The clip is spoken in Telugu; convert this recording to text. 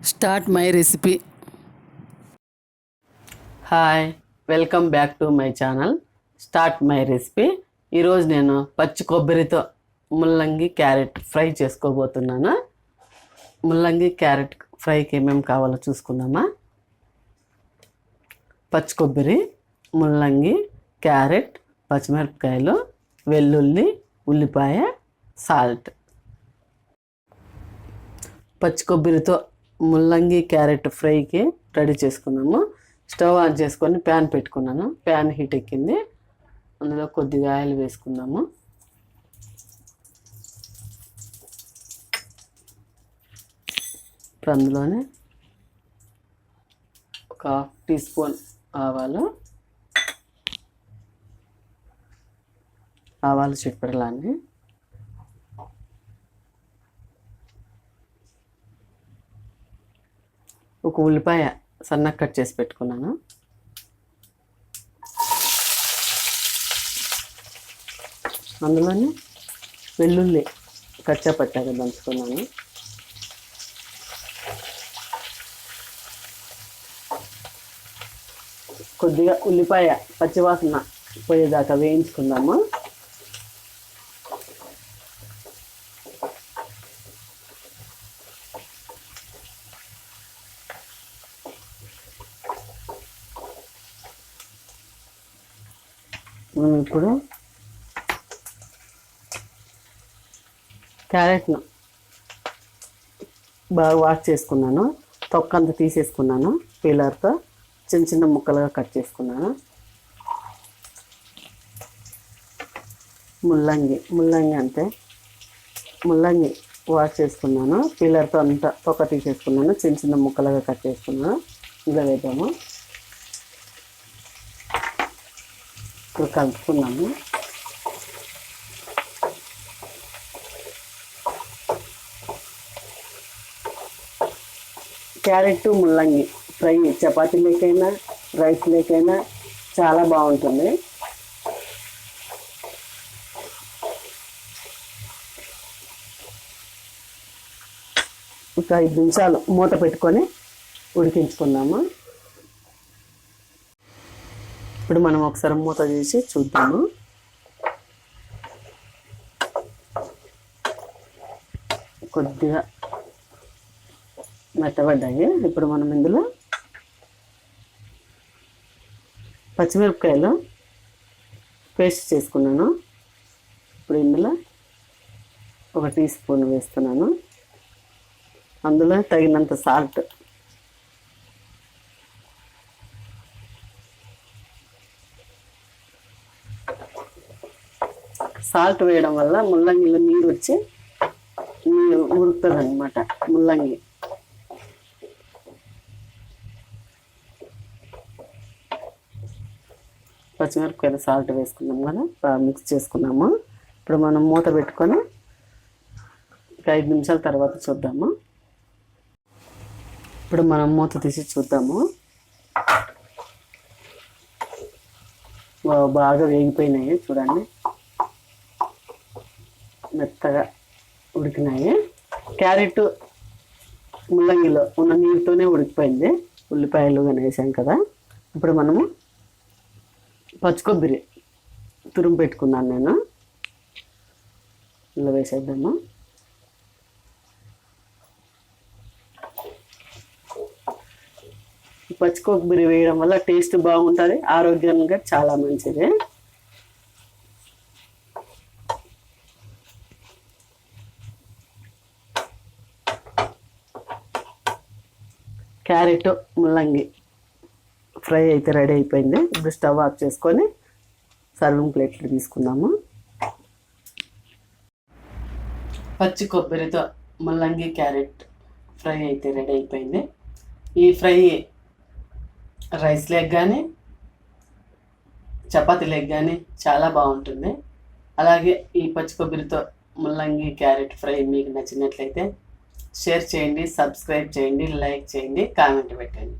Start my recipe. Hi welcome back to my channel. Start my recipe. ఈరోజు నేను పచ్చి కొబ్బరితో ముల్లంగి క్యారెట్ ఫ్రై చేసుకోబోతున్నాను. ముల్లంగి క్యారెట్ ఫ్రైకి ఏమేమి కావాలో చూసుకుందామా? పచ్చి కొబ్బరి ముల్లంగి క్యారెట్ పచ్చిమిరపకాయలు వెల్లుల్లి ఉల్లిపాయ సాల్ట్. పచ్చి కొబ్బరితో ముల్లంగి క్యారెట్ ఫ్రైకి రెడీ చేసుకున్నాము. స్టవ్ ఆన్ చేసుకొని ప్యాన్ పెట్టుకున్నాను. ప్యాన్ హీట్ ఎక్కింది. అందులో కొద్దిగా ఆయిల్ వేసుకుందాము. ఇప్పుడు అందులోనే ఒక హాఫ్ టీ స్పూన్ ఆవాలు ఆవాలు చిట్పడలాన్ని ఒక ఉల్లిపాయ సన్నగా కట్ చేసి పెట్టుకున్నాను. అందులోనే వెల్లుల్లి కచ్చా పట్టాగా దంచుకున్నాను. కొద్దిగా ఉల్లిపాయ పచ్చివాసన పోయేదాకా వేయించుకుందాము. మనం ఇప్పుడు క్యారెట్ను బాగా వాష్ చేసుకున్నాను. తొక్క అంతా తీసేసుకున్నాను. పీలర్తో చిన్న చిన్న ముక్కలుగా కట్ చేసుకున్నాను. ముల్లంగి ముల్లంగి అంతే ముల్లంగి వాష్ చేసుకున్నాను. పీలర్తో అంతా తొక్క తీసేసుకున్నాను. చిన్న చిన్న ముక్కలుగా కట్ చేసుకున్నాను. ఇలా వేద్దాము. ఇప్పుడు కలుపుకున్నాము. క్యారెట్ ముల్లంగి ఫ్రై చపాతీ లేకైనా రైస్ లేకైనా చాలా బాగుంటుంది. ఒక ఐదు నిమిషాలు మూత పెట్టుకొని ఉడికించుకున్నాము ఇప్పుడు మనం ఒకసారి మూత చేసి చూద్దాము. కొద్దిగా మెత్తబడ్డాయి. ఇప్పుడు మనం ఇందులో పచ్చిమిరపకాయలు పేస్ట్ చేసుకున్నాను. ఇప్పుడు ఇందులో ఒక టీ స్పూన్ వేస్తున్నాను. అందులో తగినంత సాల్ట్ సాల్ట్ వేయడం వల్ల ముల్లంగిలో నీరు వచ్చి నీరు ఉడుకుతుంది అనమాట ముల్లంగి. పచ్చిమిరపకాయలు సాల్ట్ వేసుకున్నాం కదా బాగా మిక్స్ చేసుకున్నాము. ఇప్పుడు మనం మూత పెట్టుకొని ఒక ఐదు నిమిషాల తర్వాత చూద్దాము. ఇప్పుడు మనం మూత తీసి చూద్దాము. బాగా వేగిపోయినాయి చూడండి. మెత్తగా ఉడికినాయి. క్యారెట్ ముల్లంగిలో ఉన్న నీరుతోనే ఉడికిపోయింది. ఉల్లిపాయలు కానీ వేసాం కదా. ఇప్పుడు మనము పచ్చి కొబ్బరి తురుము పెట్టుకున్నాను నేను. ఇలా వేసేద్దాము. పచ్చి కొబ్బరి వేయడం వల్ల టేస్ట్ బాగుంటుంది. ఆరోగ్యంగా చాలా మంచిది. క్యారెట్ ముల్లంగి ఫ్రై అయితే రెడీ అయిపోయింది. ఇప్పుడు స్టవ్ ఆఫ్ చేసుకొని సర్వింగ్ ప్లేట్లు తీసుకుందాము. పచ్చి కొబ్బరితో ముల్లంగి క్యారెట్ ఫ్రై అయితే రెడీ అయిపోయింది. ఈ ఫ్రై రైస్ లెగ్ కానీ చపాతీ లెగ్ కానీ చాలా బాగుంటుంది. అలాగే ఈ పచ్చి కొబ్బరితో ముల్లంగి క్యారెట్ ఫ్రై మీకు నచ్చినట్లయితే షేర్ చేయండి సబ్స్క్రైబ్ చేయండి లైక్ చేయండి కామెంట్ పెట్టండి.